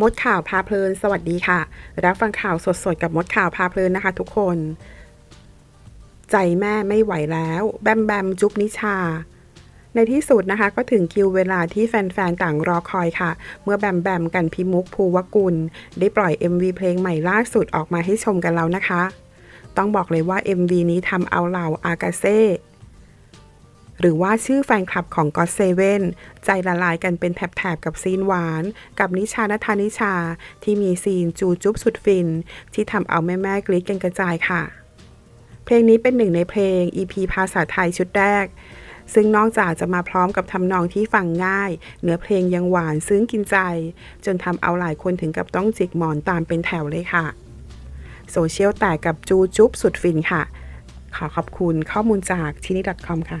มดข่าวพาเพลิน สวัสดีค่ะ รับฟังข่าวสดๆ กับมดข่าวพาเพลินนะคะ ทุกคน ใจแม่ไม่ไหวแล้ว แบมแบมจุ๊บนิชา ในที่สุดนะคะ ก็ถึงคิวเวลาที่แฟนๆ ต่างรอคอยค่ะ เมื่อแบมแบมกันพิมุกภูวกุล ได้ปล่อย MV เพลงใหม่ล่าสุดออกมาให้ชมกันแล้วนะคะ ต้องบอกเลยว่า MV นี้ทำเอาเหล่าอากาเซ่ หรือว่าชื่อแฟนคลับของ God Seven ใจละลายกันเป็นแถบๆกับซีนหวาน กับนิชานัทานิชา ที่มีซีนจูจุ๊บสุดฟิน ที่ทำเอาแม่ๆกรี๊ดกันกระจายค่ะ เพลงนี้เป็นหนึ่งในเพลง EP ภาษาไทยชุดแรกซึ่งนอกจากจะมาพร้อมกับทำนองที่ฟังง่าย เนื้อเพลงยังหวานซึ้งกินใจ จนทำเอาหลายคนถึงกับต้องจิกหมอนตามเป็นแถวเลยค่ะ โซเชียลแตกกับจูจุ๊บสุดฟินค่ะ ขอขอบคุณข้อมูลจากที่นี่ .com ค่ะ